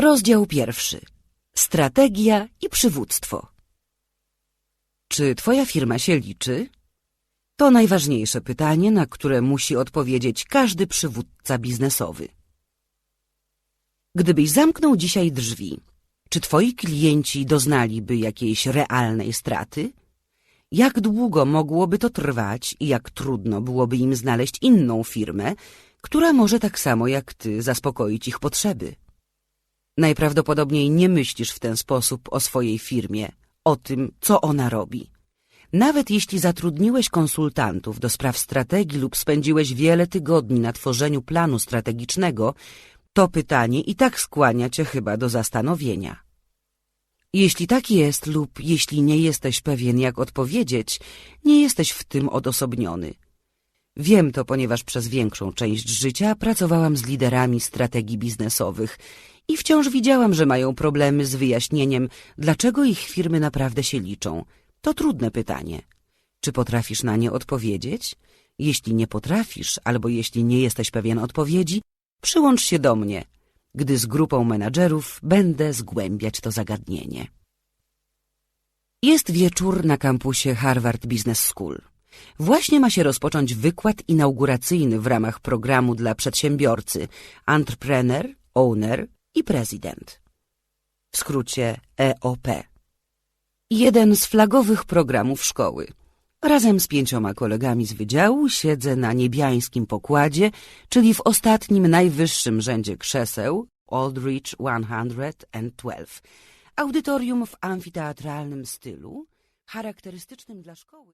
Rozdział pierwszy. Strategia i przywództwo. Czy twoja firma się liczy? To najważniejsze pytanie, na które musi odpowiedzieć każdy przywódca biznesowy. Gdybyś zamknął dzisiaj drzwi, czy twoi klienci doznaliby jakiejś realnej straty? Jak długo mogłoby to trwać i jak trudno byłoby im znaleźć inną firmę, która może tak samo jak ty zaspokoić ich potrzeby? Najprawdopodobniej nie myślisz w ten sposób o swojej firmie, o tym, co ona robi. Nawet jeśli zatrudniłeś konsultantów do spraw strategii lub spędziłeś wiele tygodni na tworzeniu planu strategicznego, to pytanie i tak skłania cię chyba do zastanowienia. Jeśli tak jest lub jeśli nie jesteś pewien, jak odpowiedzieć, nie jesteś w tym odosobniony. Wiem to, ponieważ przez większą część życia pracowałam z liderami strategii biznesowych i wciąż widziałam, że mają problemy z wyjaśnieniem, dlaczego ich firmy naprawdę się liczą. To trudne pytanie. Czy potrafisz na nie odpowiedzieć? Jeśli nie potrafisz, albo jeśli nie jesteś pewien odpowiedzi, przyłącz się do mnie, gdy z grupą menadżerów będę zgłębiać to zagadnienie. Jest wieczór na kampusie Harvard Business School. Właśnie ma się rozpocząć wykład inauguracyjny w ramach programu dla przedsiębiorcy Entrepreneur, Owner i Prezydent. W skrócie EOP. Jeden z flagowych programów szkoły. Razem z pięcioma kolegami z wydziału siedzę na niebiańskim pokładzie, czyli w ostatnim najwyższym rzędzie krzeseł Aldrich 112, audytorium w amfiteatralnym stylu, charakterystycznym dla szkoły.